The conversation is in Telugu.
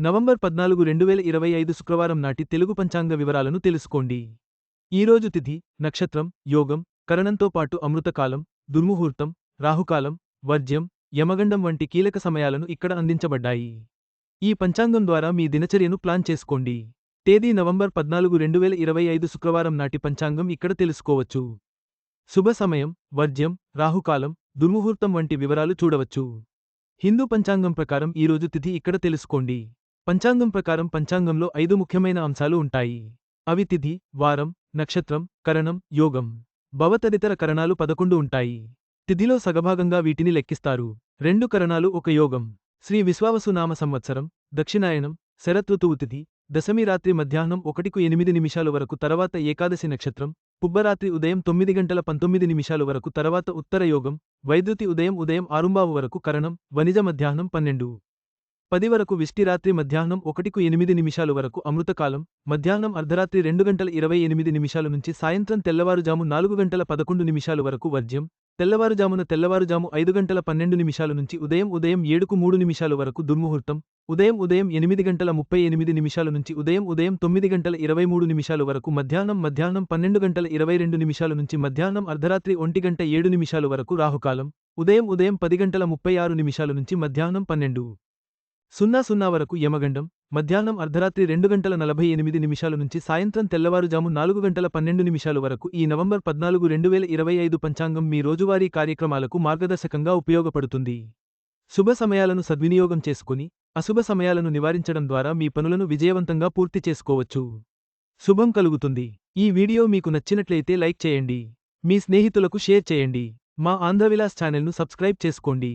నవంబర్ పద్నాలుగు రెండు వేల ఇరవై ఐదు శుక్రవారం నాటి తెలుగు పంచాంగ వివరాలను తెలుసుకోండి. ఈరోజు తిథి నక్షత్రం యోగం కరణంతో పాటు అమృతకాలం దుర్ముహూర్తం రాహుకాలం వర్జ్యం యమగండం వంటి కీలక సమయాలను ఇక్కడ అందించబడ్డాయి. ఈ పంచాంగం ద్వారా మీ దినచర్యను ప్లాన్ చేసుకోండి. తేదీ నవంబర్ పద్నాలుగు రెండు వేల ఇరవై ఐదు శుక్రవారం నాటి పంచాంగం ఇక్కడ తెలుసుకోవచ్చు. శుభ సమయం వర్జ్యం రాహుకాలం దుర్ముహూర్తం వంటి వివరాలు చూడవచ్చు. హిందూ పంచాంగం ప్రకారం ఈరోజు తిథి ఇక్కడ తెలుసుకోండి. పంచాంగం ప్రకారం పంచాంగంలో ఐదు ముఖ్యమైన అంశాలు ఉంటాయి. అవి తిథి వారం నక్షత్రం కరణం యోగం. భవతదితర కరణాలు పదకొండు ఉంటాయి. తిథిలో సగభాగంగా వీటిని లెక్కిస్తారు. రెండు కరణాలు ఒక యోగం. శ్రీ విశ్వావసునామ సంవత్సరం దక్షిణాయనం శరతృతువు తిథి దశమి రాత్రి మధ్యాహ్నం ఒకటికు ఎనిమిది నిమిషాల వరకు తర్వాత ఏకాదశి నక్షత్రం పుబ్బరాత్రి ఉదయం తొమ్మిది గంటల పంతొమ్మిది నిమిషాల వరకు తర్వాత ఉత్తర యోగం వైద్యుతి ఉదయం ఉదయం ఆరుంబావు వరకు కరణం వనిజ మధ్యాహ్నం పన్నెండు. పది వరకు విష్టిరాత్రి మధ్యాహ్నం ఒకటికు ఎనిమిది నిమిషాల వరకు అమృతకాలం మధ్యాహ్నం అర్ధరాత్రి రెండు గంటల ఇరవై ఎనిమిది నిమిషాల నుంచి సాయంత్రం తెల్లవారుజాము నాలుగు గంటల పదకొండు నిమిషాల వరకు వర్జ్యం తెల్లవారుజామున తెల్లవారుజాము ఐదు గంటల పన్నెండు నిమిషాల నుంచి ఉదయం ఉదయం ఏడుకు మూడు నిమిషాల వరకు దుర్ముహూర్తం ఉదయం ఉదయం ఎనిమిది గంటల ముప్పై ఎనిమిది నిమిషాల నుంచి ఉదయం ఉదయం తొమ్మిది గంటల ఇరవై మూడు నిమిషాల వరకు మధ్యాహ్నం మధ్యాహ్నం పన్నెండు గంటల ఇరవై రెండు నిమిషాల నుంచి మధ్యాహ్నం అర్ధరాత్రి ఒంటి గంట ఏడు నిమిషాల వరకు రాహుకాలం ఉదయం ఉదయం పది గంటల ముప్పై ఆరు నిమిషాల నుంచి మధ్యాహ్నం పన్నెండు. సున్నా సున్నా వరకు యమగండం మధ్యాహ్నం అర్ధరాత్రి రెండు గంటల నలభై ఎనిమిది నిమిషాల నుంచి సాయంత్రం తెల్లవారుజాము నాలుగు గంటల పన్నెండు నిమిషాల వరకు ఈ నవంబర్ పద్నాలుగు రెండు వేల ఇరవై ఐదు పంచాంగం మీ రోజువారీ కార్యక్రమాలకు మార్గదర్శకంగా ఉపయోగపడుతుంది. శుభ సమయాలను సద్వినియోగం చేసుకుని అశుభ సమయాలను నివారించడం ద్వారా మీ పనులను విజయవంతంగా పూర్తి చేసుకోవచ్చు. శుభం కలుగుతుంది. ఈ వీడియో మీకు నచ్చినట్లయితే లైక్ చేయండి. మీ స్నేహితులకు షేర్ చేయండి. మా ఆంధ్రవిలాస్ ఛానల్ను సబ్స్క్రైబ్ చేసుకోండి.